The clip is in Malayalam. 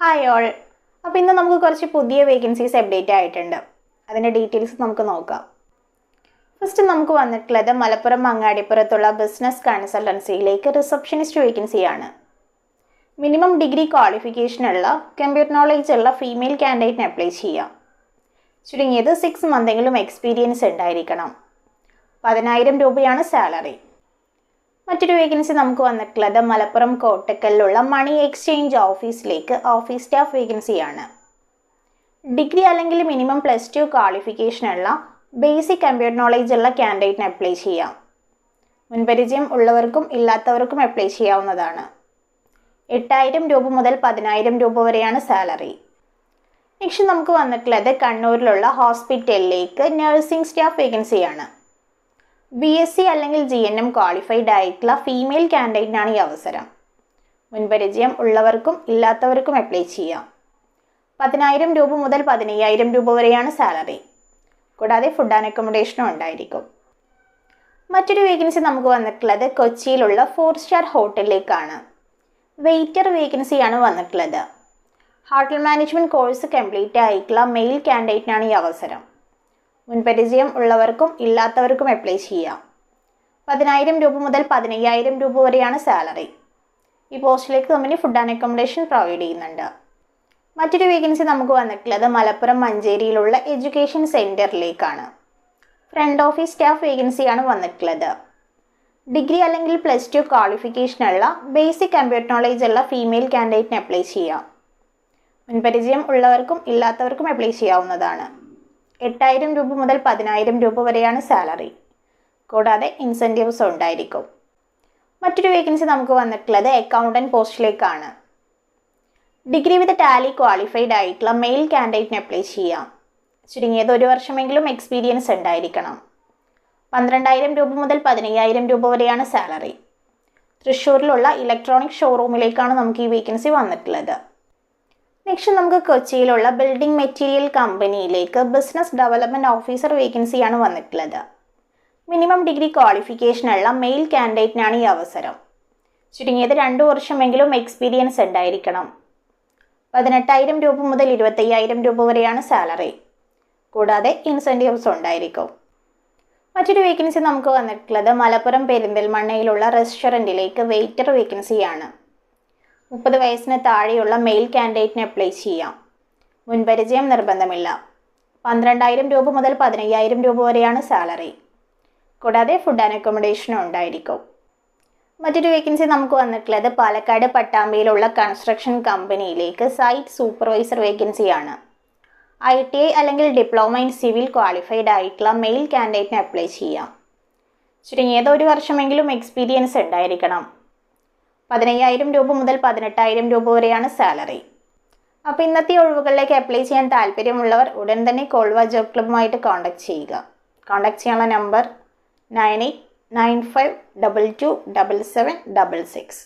ഹായ് ഓൾ അപ്പോൾ ഇന്ന് നമുക്ക് കുറച്ച് പുതിയ വേക്കൻസീസ് അപ്ഡേറ്റ് ആയിട്ടുണ്ട്. അതിന്റെ ഡീറ്റെയിൽസ് നമുക്ക് നോക്കാം. ഫസ്റ്റ് നമുക്ക് വന്നിട്ടുള്ളത് മലപ്പുറം മങ്ങാടിപ്പുറത്തുള്ള ബിസിനസ് കൺസൾട്ടൻസിയിലേക്ക് റിസപ്ഷനിസ്റ്റ് വേക്കൻസിയാണ് മിനിമം ഡിഗ്രി ക്വാളിഫിക്കേഷനുള്ള കമ്പ്യൂട്ടർ നോളേജ് ഉള്ള ഫീമെയിൽ കാൻഡിഡേറ്റിന് അപ്ലൈ ചെയ്യാം. ചുരുങ്ങിയത് സിക്സ് മന്തെങ്കിലും എക്സ്പീരിയൻസ് ഉണ്ടായിരിക്കണം. പതിനായിരം രൂപയാണ് സാലറി മറ്റൊരു വേക്കൻസി നമുക്ക് വന്നിട്ടുള്ളത് മലപ്പുറം കോട്ടക്കലിലുള്ള മണി എക്സ്ചേഞ്ച് ഓഫീസിലേക്ക് ഓഫീസ് സ്റ്റാഫ് വേക്കൻസിയാണ് ഡിഗ്രി അല്ലെങ്കിൽ മിനിമം പ്ലസ് ടു ക്വാളിഫിക്കേഷനുള്ള ബേസിക് കമ്പ്യൂട്ടർ നോളേജ് ഉള്ള ക്യാൻഡിഡേറ്റിന് അപ്ലൈ ചെയ്യാം. മുൻപരിചയം ഉള്ളവർക്കും ഇല്ലാത്തവർക്കും അപ്ലൈ ചെയ്യാവുന്നതാണ്. എട്ടായിരം രൂപ മുതൽ പതിനായിരം രൂപ വരെയാണ് സാലറി നെക്സ്റ്റ് നമുക്ക് വന്നിട്ടുള്ളത് കണ്ണൂരിലുള്ള ഹോസ്പിറ്റലിലേക്ക് നഴ്സിംഗ് സ്റ്റാഫ് വേക്കൻസിയാണ് ബി എസ് സി അല്ലെങ്കിൽ ജി എൻ എം ക്വാളിഫൈഡ് ആയിട്ടുള്ള ഫീമെയിൽ കാൻഡിഡേറ്റിനാണ് ഈ അവസരം. മുൻപരിചയം ഉള്ളവർക്കും ഇല്ലാത്തവർക്കും അപ്ലൈ ചെയ്യാം. പതിനായിരം രൂപ മുതൽ പതിനയ്യായിരം രൂപ വരെയാണ് സാലറി കൂടാതെ ഫുഡ് ആൻഡ് അക്കോമഡേഷനും ഉണ്ടായിരിക്കും. മറ്റൊരു വേക്കൻസി നമുക്ക് വന്നിട്ടുള്ളത് കൊച്ചിയിലുള്ള ഫോർ സ്റ്റാർ ഹോട്ടലിലേക്കാണ്. വെയിറ്റർ വേക്കൻസിയാണ് വന്നിട്ടുള്ളത്. ഹോട്ടൽ മാനേജ്മെന്റ് കോഴ്സ് കംപ്ലീറ്റ് ആയിട്ടുള്ള മെയിൽ കാൻഡിഡേറ്റിനാണ് ഈ അവസരം. മുൻപരിചയം ഉള്ളവർക്കും ഇല്ലാത്തവർക്കും അപ്ലൈ ചെയ്യാം. പതിനായിരം രൂപ മുതൽ പതിനയ്യായിരം രൂപ വരെയാണ് സാലറി ഈ പോസ്റ്റിലേക്ക് company food and accommodation provide ചെയ്യുന്നുണ്ട്. മറ്റൊരു വേക്കൻസി നമുക്ക് വന്നിട്ടുള്ളത് മലപ്പുറം മഞ്ചേരിയിലുള്ള എഡ്യൂക്കേഷൻ സെന്ററിലേക്കാണ് ഫ്രണ്ട് ഓഫീസ് സ്റ്റാഫ് വേക്കൻസിയാണ് വന്നിട്ടുള്ളത്. ഡിഗ്രി അല്ലെങ്കിൽ പ്ലസ് ടു ക്വാളിഫിക്കേഷനുള്ള ബേസിക് കമ്പ്യൂട്ടർ നോളേജ് ഉള്ള ഫീമെയിൽ കാൻഡിഡേറ്റിന് അപ്ലൈ ചെയ്യാം. മുൻപരിചയം ഉള്ളവർക്കും ഇല്ലാത്തവർക്കും അപ്ലൈ ചെയ്യാവുന്നതാണ്. എട്ടായിരം രൂപ മുതൽ പതിനായിരം രൂപ വരെയാണ് സാലറി. കൂടാതെ ഇൻസെന്റീവ്സ് ഉണ്ടായിരിക്കും. മറ്റൊരു വേക്കൻസി നമുക്ക് വന്നിട്ടുള്ളത് അക്കൗണ്ടന്റ് പോസ്റ്റിലേക്കാണ്. ഡിഗ്രി വിത്ത് ടാലി ക്വാളിഫൈഡ് ആയിട്ടുള്ള മെയിൽ കാൻഡിഡേറ്റിന് അപ്ലൈ ചെയ്യാം. ചുരുങ്ങിയത് ഒരു വർഷമെങ്കിലും എക്സ്പീരിയൻസ് ഉണ്ടായിരിക്കണം. പന്ത്രണ്ടായിരം രൂപ മുതൽ പതിനയ്യായിരം രൂപ വരെയാണ് സാലറി. തൃശ്ശൂരിലുള്ള ഇലക്ട്രോണിക് ഷോറൂമിലേക്കാണ് നമുക്ക് ഈ വേക്കൻസി വന്നിട്ടുള്ളത്. നെക്സ്റ്റ് നമുക്ക് കൊച്ചിയിലുള്ള ബിൽഡിംഗ് മെറ്റീരിയൽ കമ്പനിയിലേക്ക് ബിസിനസ് ഡെവലപ്മെന്റ് ഓഫീസർ വേക്കൻസിയാണ് വന്നിട്ടുള്ളത്. മിനിമം ഡിഗ്രി ക്വാളിഫിക്കേഷനുള്ള മെയിൽ കാൻഡിഡേറ്റിനാണ് ഈ അവസരം. ചുരുങ്ങിയത് രണ്ട് വർഷമെങ്കിലും എക്സ്പീരിയൻസ് ഉണ്ടായിരിക്കണം. പതിനെട്ടായിരം രൂപ മുതൽ ഇരുപത്തയ്യായിരം രൂപ വരെയാണ് സാലറി കൂടാതെ ഇൻസെന്റീവ്സ് ഉണ്ടായിരിക്കും. മറ്റൊരു വേക്കൻസി നമുക്ക് വന്നിട്ടുള്ളത് മലപ്പുറം പെരിന്തൽമണ്ണയിലുള്ള റെസ്റ്റോറന്റിലേക്ക് വെയിറ്റർ വേക്കൻസിയാണ് മുപ്പത് വയസ്സിന് താഴെയുള്ള മെയിൽ കാൻഡിഡേറ്റിന് അപ്ലൈ ചെയ്യാം. മുൻപരിചയം നിർബന്ധമില്ല. പന്ത്രണ്ടായിരം രൂപ മുതൽ പതിനയ്യായിരം രൂപ വരെയാണ് സാലറി. കൂടാതെ ഫുഡ് ആൻഡ് അക്കോമഡേഷനും ഉണ്ടായിരിക്കും. മറ്റൊരു വേക്കൻസി നമുക്ക് വന്നിട്ടുള്ളത് പാലക്കാട് പട്ടാമ്പിയിലുള്ള കൺസ്ട്രക്ഷൻ കമ്പനിയിലേക്ക് സൈറ്റ് സൂപ്പർവൈസർ വേക്കൻസിയാണ് ഐ ടി ഐ അല്ലെങ്കിൽ ഡിപ്ലോമ ഇൻ സിവിൽ ക്വാളിഫൈഡ് ആയിട്ടുള്ള മെയിൽ കാൻഡിഡേറ്റിന് അപ്ലൈ ചെയ്യാം. ചുരുങ്ങിയത് ഒരു വർഷമെങ്കിലും എക്സ്പീരിയൻസ് ഉണ്ടായിരിക്കണം. പതിനയ്യായിരം രൂപ മുതൽ പതിനെട്ടായിരം രൂപ വരെയാണ് സാലറി. അപ്പോൾ ഇന്നത്തെ ഒഴിവുകളിലേക്ക് അപ്ലൈ ചെയ്യാൻ താല്പര്യമുള്ളവർ ഉടൻ തന്നെ കോൾവ ജോബ് ക്ലബ്ബുമായിട്ട് കോൺടാക്ട് ചെയ്യുക. കോൺടാക്ട് ചെയ്യാനുള്ള number nine eight nine five double two double seven double six